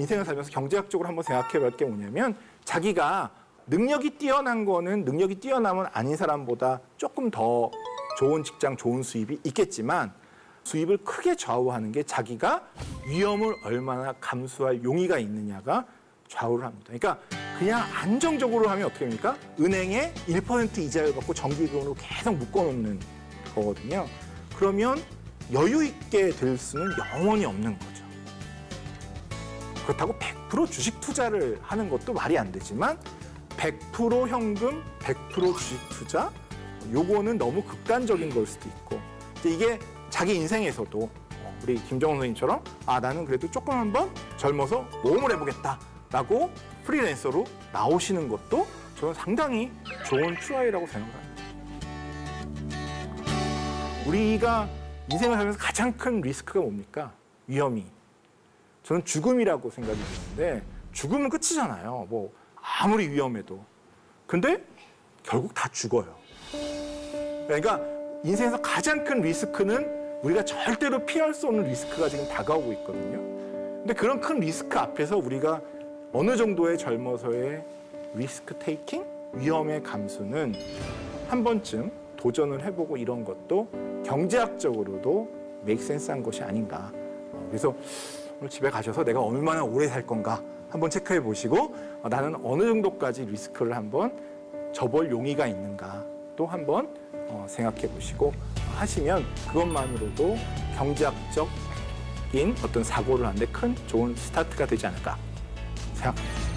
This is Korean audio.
인생을 살면서 경제학적으로 한번 생각해 볼 게 뭐냐면 자기가 능력이 뛰어난 거는 능력이 뛰어나면 아닌 사람보다 조금 더 좋은 직장, 좋은 수입이 있겠지만 수입을 크게 좌우하는 게 자기가 위험을 얼마나 감수할 용의가 있느냐가 좌우를 합니다. 그러니까 그냥 안정적으로 하면 어떻게 됩니까? 은행에 1% 이자를 받고 정기금으로 계속 묶어놓는 거거든요. 그러면 여유 있게 될 수는 영원히 없는 거죠. 그렇다고 100% 주식 투자를 하는 것도 말이 안 되지만 100% 현금, 100% 주식 투자 요거는 너무 극단적인 걸 수도 있고 이게 자기 인생에서도 우리 김정은 선생님처럼 아 나는 그래도 조금 한번 젊어서 모험을 해보겠다라고 프리랜서로 나오시는 것도 저는 상당히 좋은 추라이라고 생각합니다. 우리가 인생을 살면서 가장 큰 리스크가 뭡니까? 위험이. 저는 죽음이라고 생각이 드는데 죽음은 끝이잖아요. 뭐 아무리 위험해도. 근데 결국 다 죽어요. 그러니까 인생에서 가장 큰 리스크는 우리가 절대로 피할 수 없는 리스크가 지금 다가오고 있거든요. 근데 그런 큰 리스크 앞에서 우리가 어느 정도의 젊어서의 리스크 테이킹, 위험의 감수는 한 번쯤 도전을 해보고 이런 것도 경제학적으로도 메이크 센스한 것이 아닌가. 어, 그래서 집에 가셔서 내가 얼마나 오래 살 건가 한번 체크해 보시고 어, 나는 어느 정도까지 리스크를 한번 접을 용의가 있는가 또 한번 어, 생각해 보시고 하시면 그것만으로도 경제학적인 어떤 사고를 하는데 큰 좋은 스타트가 되지 않을까 생각합니다.